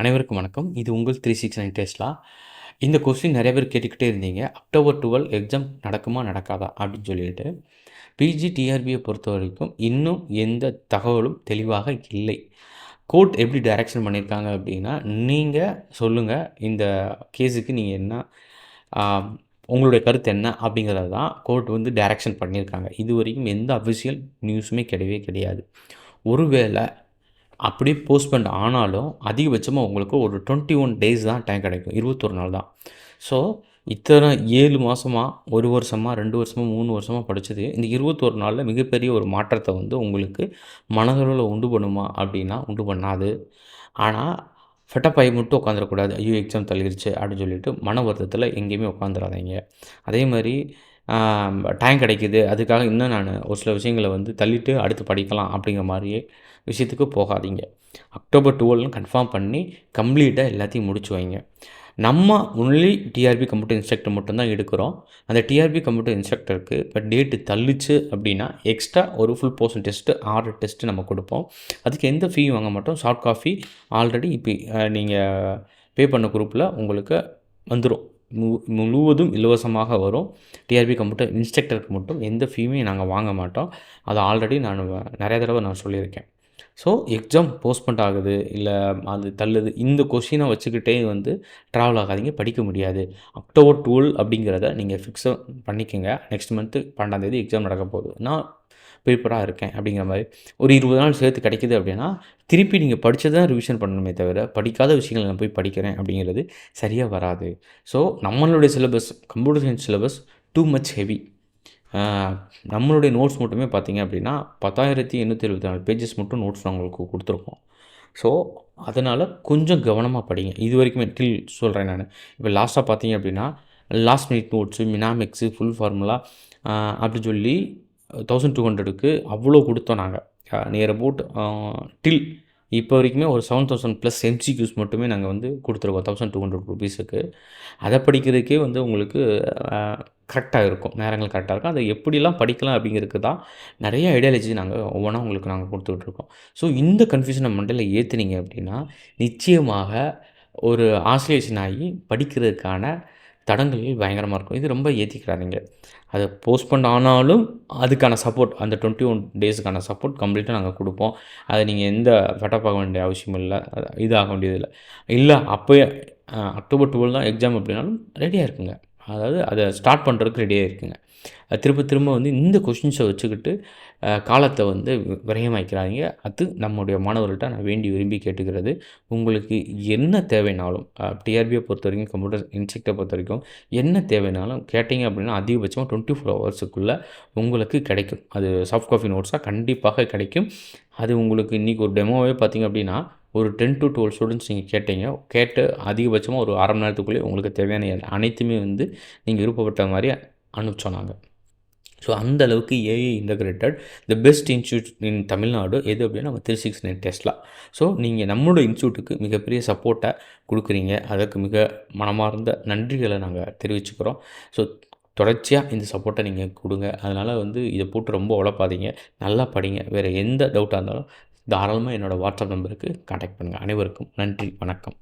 அனைவருக்கும் வணக்கம். இது உங்கள் த்ரீ சிக்ஸ் நைன் டேஸ்ட்லா இந்த கொஸ்டின் நிறைய பேர் கேட்டுக்கிட்டே இருந்தீங்க. அக்டோபர் டுவெல் எக்ஸாம் நடக்குமா நடக்காதா அப்படின்னு சொல்லிட்டு. பிஜி டிஆர்பியை பொறுத்த வரைக்கும் இன்னும் எந்த தகவலும் தெளிவாக இல்லை. கோர்ட் எப்படி டைரக்ஷன் பண்ணியிருக்காங்க அப்படின்னா நீங்கள் சொல்லுங்கள் இந்த கேஸுக்கு நீங்கள் என்ன உங்களுடைய கருத்து என்ன அப்படிங்கிறது தான் கோர்ட் வந்து டைரக்ஷன் பண்ணியிருக்காங்க. இது வரைக்கும் எந்த அஃபிஷியல் நியூஸுமே கிடையவே கிடையாது. ஒருவேளை அப்படியே போஸ்ட்பெண்ட் ஆனாலும் அதிகபட்சமாக உங்களுக்கு ஒரு டுவெண்ட்டி ஒன் டேஸ் தான் டைம் கிடைக்கும். இருபத்தொரு நாள் தான். ஸோ இத்தனை ஏழு மாதமாக ஒரு வருஷமாக ரெண்டு வருஷமாக மூணு வருஷமாக படித்தது இந்த இருபத்தொரு நாளில் மிகப்பெரிய ஒரு மாற்றத்தை வந்து உங்களுக்கு மனதளவில் உண்டு பண்ணுமா அப்படின்னா உண்டு பண்ணாது. ஆனால் ஃபெட்டப்பாய் மட்டும் உட்காந்துடக்கூடாது ஐயோ எக்ஸாம் தள்ளிருச்சு அப்படின்னு சொல்லிட்டு மன வருத்தத்தில் எங்கேயுமே உட்காந்துடாதீங்க அதே மாதிரி டைம் கிடைக்குது. அதுக்காக இன்னும் நான் ஒரு சில விஷயங்களை வந்து தள்ளிட்டு அடுத்து படிக்கலாம் அப்படிங்கிற மாதிரியே விஷயத்துக்கு போகாதீங்க. அக்டோபர் டுவெல்னு கன்ஃபார்ம் பண்ணி கம்ப்ளீட்டாக எல்லாத்தையும் முடிச்சு வைங்க. நம்ம ஒன்லி டிஆர்பி கம்ப்யூட்டர் இன்ஸ்ட்ரக்டர் மட்டும்தான் எடுக்கிறோம். அந்த டிஆர்பி கம்ப்யூட்டர் இன்ஸ்ட்ரக்டருக்கு இப்போ டேட்டு தள்ளிச்சு அப்படின்னா எக்ஸ்ட்ரா ஒரு ஃபுல் போர்ஷன் டெஸ்ட்டு ஆறு டெஸ்ட்டு நம்ம கொடுப்போம். அதுக்கு எந்த ஃபீயும் வாங்க மாட்டோம். ஷார்ட் காஃபி ஆல்ரெடி இப்போ நீங்கள் பே பண்ண குரூப்பில் உங்களுக்கு வந்துடும் முழுவதும் இலவசமாக வரும். டிஆர்பி கம்ப்யூட்டர் இன்ஸ்ட்ரக்டருக்கு மட்டும் எந்த ஃபீயுமே நாங்கள் வாங்க மாட்டோம். அது ஆல்ரெடி நான் நிறைய தடவை நான் சொல்லியிருக்கேன். ஸோ எக்ஸாம் போஸ்ட்மெண்ட் ஆகுது. இல்லை அது தள்ளுது. இந்த கொஷினை வச்சுக்கிட்டே வந்து ட்ராவல் ஆகாதீங்க. படிக்க முடியாது. அக்டோபர் டுவெல் அப்படிங்கிறத நீங்கள் ஃபிக்ஸ் பண்ணிக்கோங்க. நெக்ஸ்ட் மந்த்து பன்னெண்டாந்தேதி எக்ஸாம் நடக்க போகுது. நான் ப்ரிப்பராக இருக்கேன் அப்படிங்கிற மாதிரி. ஒரு இருபது நாள் சேர்த்து கிடைக்குது அப்படின்னா திருப்பி நீங்கள் படித்தது தான் ரிவிஷன் பண்ணணுமே தவிர படிக்காத விஷயங்களை நான் போய் படிக்கிறேன் அப்படிங்கிறது சரியாக வராது. ஸோ நம்மளுடைய syllabus computer science syllabus too much heavy நம்மளுடைய நோட்ஸ் மட்டுமே பார்த்தீங்க அப்படின்னா பத்தாயிரத்தி எண்ணூற்றி எழுபத்தி நாலு பேஜஸ் மட்டும் நோட்ஸ் நான் உங்களுக்கு கொடுத்துருக்கோம். ஸோ அதனால் கொஞ்சம் கவனமாக படிங்க. இது வரைக்குமே டில் சொல்கிறேன் நான். இப்போ லாஸ்ட்டாக பார்த்தீங்க அப்படின்னா லாஸ்ட் மினிட் நோட்ஸு மினாமிக்ஸு ஃபுல் ஃபார்முலா அப்படி சொல்லி தௌசண்ட் டூ ஹண்ட்ரடுக்கு அவ்வளோ கொடுத்தோம் நாங்கள் நியர் அபவுட் டில் இப்போ வரைக்குமே ஒரு செவன் தௌசண்ட் ப்ளஸ் எம்சிக்யூஸ் மட்டுமே நாங்கள் வந்து கொடுத்துருக்கோம் தௌசண்ட் டூ ஹண்ட்ரட் ருபீஸுக்கு அதை படிக்கிறதுக்கே வந்து உங்களுக்கு கரெக்டாக இருக்கும் நேரங்கள் கரெக்டாக இருக்கும். அதை எப்படிலாம் படிக்கலாம் அப்படிங்கிறதுக்கு தான் நிறைய ஐடியாலஜி நாங்கள் ஒவ்வொன்றா உங்களுக்கு நாங்கள் கொடுத்துட்ருக்கோம் ஸோ இந்த கன்ஃபியூஷனை மண்டலில் ஏற்றுனீங்க அப்படின்னா நிச்சயமாக ஒரு ஆசிரியேஷன் ஆகி படிக்கிறதுக்கான தடங்கள் பயங்கரமாக இருக்கும். இது ரொம்ப ஏற்றிக்கிறாதீங்க அதை போஸ்ட்பண்ட் ஆனாலும் அதுக்கான சப்போர்ட் அந்த டுவெண்ட்டி ஒன் டேஸுக்கான சப்போர்ட் கம்ப்ளீட்டாக நாங்கள் கொடுப்போம். அதை நீங்கள் எந்த ஃபெட்டப் ஆக வேண்டிய அவசியம் இல்லை. இதாக வேண்டியதில்லை. இல்லை அப்போயே அக்டோபர் டுவெல் தான் எக்ஸாம் அப்படின்னாலும் ரெடியாக இருக்குங்க. அதாவது அதை ஸ்டார்ட் பண்ணுறதுக்கு ரெடியாக இருக்குங்க அது திரும்ப திரும்ப வந்து இந்த கொஷின்ஸை வச்சுக்கிட்டு காலத்தை வந்து விரயமாக்கிறாங்க அது நம்முடைய மாணவர்கள்ட்ட நான் வேண்டி விரும்பி கேட்டுக்கிறது. உங்களுக்கு என்ன தேவைனாலும் டிஆர்பியை பொறுத்த வரைக்கும் கம்ப்யூட்டர் இன்செக்டை பொறுத்த வரைக்கும் என்ன தேவைனாலும் கேட்டிங்க அப்படின்னா அதிகபட்சமாக டுவெண்ட்டி ஃபோர் ஹவர்ஸுக்குள்ளே உங்களுக்கு கிடைக்கும். அது சாஃப்ட் காஃபி நோட்ஸாக கண்டிப்பாக கிடைக்கும். அது உங்களுக்கு இன்றைக்கி ஒரு டெமோவே பார்த்தீங்க அப்படின்னா ஒரு டென் டு டுவெல் ஸ்டூடெண்ட்ஸ் நீங்கள் கேட்டீங்க கேட்டு அதிகபட்சமாக ஒரு அரை மணி நேரத்துக்குள்ளேயே உங்களுக்கு தேவையான அனைத்துமே வந்து நீங்கள் விருப்பப்பட்ட மாதிரி அனுப்பிச்சோனாங்க ஸோ அந்த அளவுக்கு AI integrated the best institute in Tamil Nadu எது அப்படின்னா நம்ம த்ரீ சிக்ஸ் நைன் டெஸ்ட்லா ஸோ நீங்கள் நம்மளோட இன்ஸ்டியூட்டுக்கு மிகப்பெரிய சப்போர்ட்டை கொடுக்குறீங்க. அதற்கு மிக மனமார்ந்த நன்றிகளை நாங்கள் தெரிவிச்சுக்கிறோம். ஸோ தொடர்ச்சியாக இந்த சப்போர்ட்டை நீங்கள் கொடுங்க. அதனால் வந்து இதை போட்டு ரொம்ப உழப்பாதீங்க. நல்லா படிங்க. வேறு எந்த டவுட்டாக இருந்தாலும் தாராளமாக என்னோடய வாட்ஸ்அப் நம்பருக்கு காண்டாக்ட் பண்ணுங்கள் அனைவருக்கும் நன்றி வணக்கம்.